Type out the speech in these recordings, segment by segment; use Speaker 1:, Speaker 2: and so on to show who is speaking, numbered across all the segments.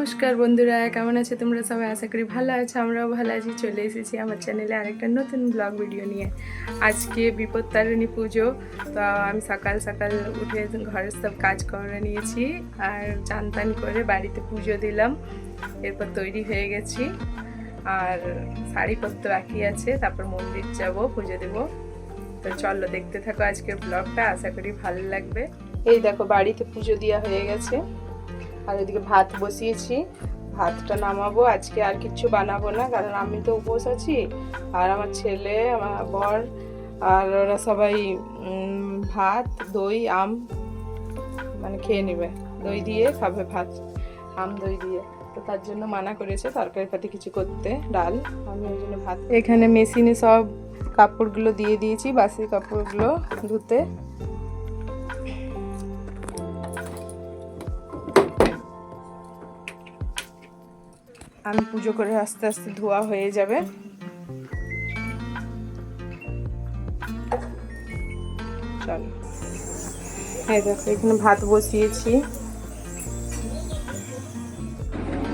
Speaker 1: নমস্কার বন্ধুরা, কেমন আছে তোমরা সবাই? আশা করি ভালো আছো, আমরাও ভালো আছি, চলে এসেছি আমার চ্যানেলে আরেকটা নতুন ব্লগ ভিডিও নিয়ে। আজকে বিপত্তারিণী পুজো, তো আমি সকাল সকাল উঠে ঘরের সব কাজ করে নিয়েছি আর চান টান করে বাড়িতে পুজো দিলাম, এরপর তৈরি হয়ে গেছি। আর শাড়িপত্র বাকি আছে, তারপর মন্দির যাব, পুজো দেব। তো চলো দেখতে থাকো আজকের ব্লগটা আশা করি ভালো লাগবে। এই দেখো, বাড়িতে পুজো দেওয়া হয়ে গেছে। আর এদিকে ভাত বসিয়েছি। ভাতটা নামাবো, আজকে আর কিছু বানাবো না, কারণ আমি তো উপোস আছি। আর আমার ছেলে, আমার বর, আর ওরা সবাই ভাত, দই, আম মানে খেয়ে নেবে। দই দিয়ে খাবে ভাত, আম দই দিয়ে। তো তার জন্য মানা করেছে তরকারি পাতি কিছু করতে, ডাল। আমি ওই জন্য ভাত এখানে মেশিনে সব কাপড়গুলো দিয়ে দিয়েছি, বাসি কাপড়গুলো ধুতে। আমি পুজো করে আস্তে আস্তে ধোয়া হয়ে যাবে। চলো। এই দেখো, এখানে ভাত বসিয়েছি।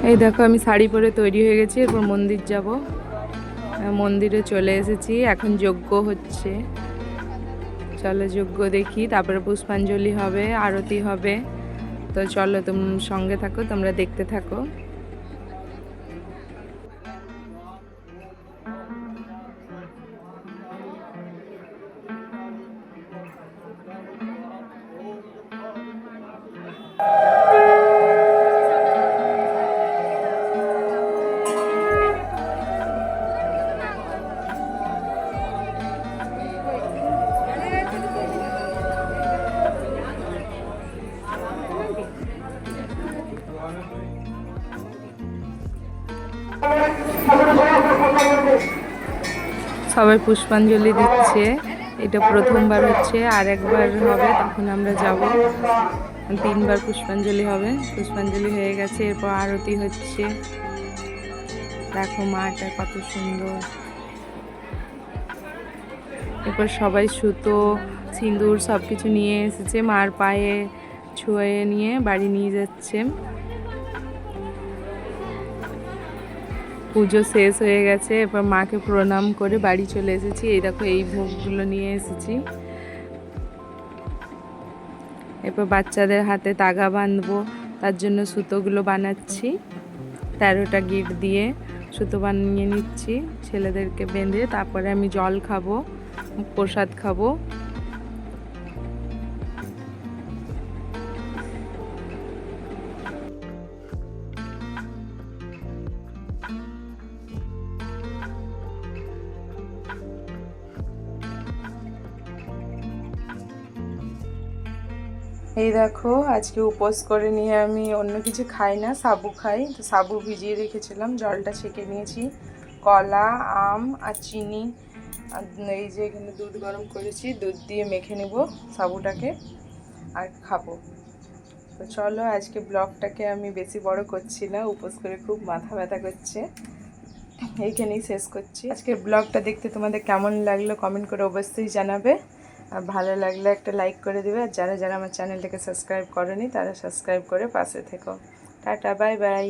Speaker 1: এই দেখো, আমি শাড়ি পরে তৈরি হয়ে গেছি, এরপর মন্দির যাব। মন্দিরে চলে এসেছি, এখন যজ্ঞ হচ্ছে। চলো যজ্ঞ দেখি, তারপরে পুষ্পাঞ্জলি হবে, আরতি হবে। তো চলো, তুমি সঙ্গে থাকো, তোমরা দেখতে থাকো। সবাই পুষ্পাঞ্জলি দিচ্ছে। এটা প্রথমবার হচ্ছে আর একবার হবে তখন আমরা যাব। তিনবার পুষ্পাঞ্জলি হবে। পুষ্পাঞ্জলি হয়ে গেছে, এরপর আরতি হচ্ছে। দেখো মাটা কত সুন্দর। এরপর সবাই সুতো, সিঁদুর সব কিছু নিয়ে এসেছে, মার পায়ে ছুঁয়ে নিয়ে বাড়ি নিয়ে যাচ্ছে। পুজো শেষ হয়ে গেছে, এরপর মাকে প্রণাম করে বাড়ি চলে এসেছি। এই দেখো, এই ভোগগুলো নিয়ে এসেছি। এরপর বাচ্চাদের হাতে তাগা বাঁধবো, তার জন্য সুতোগুলো বানাচ্ছি। তেরোটা গিট দিয়ে সুতো বানিয়ে নিচ্ছি, ছেলেদেরকে বেঁধে তারপরে আমি জল খাব, প্রসাদ খাব। এই দেখো, আজকে উপোস করে নিয়ে আমি অন্য কিছু খাই না, সাবু খাই। তো সাবু ভিজিয়ে রেখেছিলাম, জলটা ছেঁকে নিয়েছি। কলা, আম আর চিনি এই যে এখানে দুধ গরম করেছি, দুধ দিয়ে মেখে নেব সাবুটাকে আর খাব। তো চলো, আজকে ব্লগটাকে আমি বেশি বড় করছি না, উপোস করে খুব মাথা ব্যথা করছে। এইখানেই শেষ করছি। আজকের ব্লগটা দেখতে তোমাদের কেমন লাগল কমেন্ট করে অবশ্যই জানাবে। ভালো লাগলে একটা লাইক করে দিবে। আর যারা যারা আমার চ্যানেলটাকে সাবস্ক্রাইব করেনি, তারা সাবস্ক্রাইব করে পাশে থেকো। Tata bye bye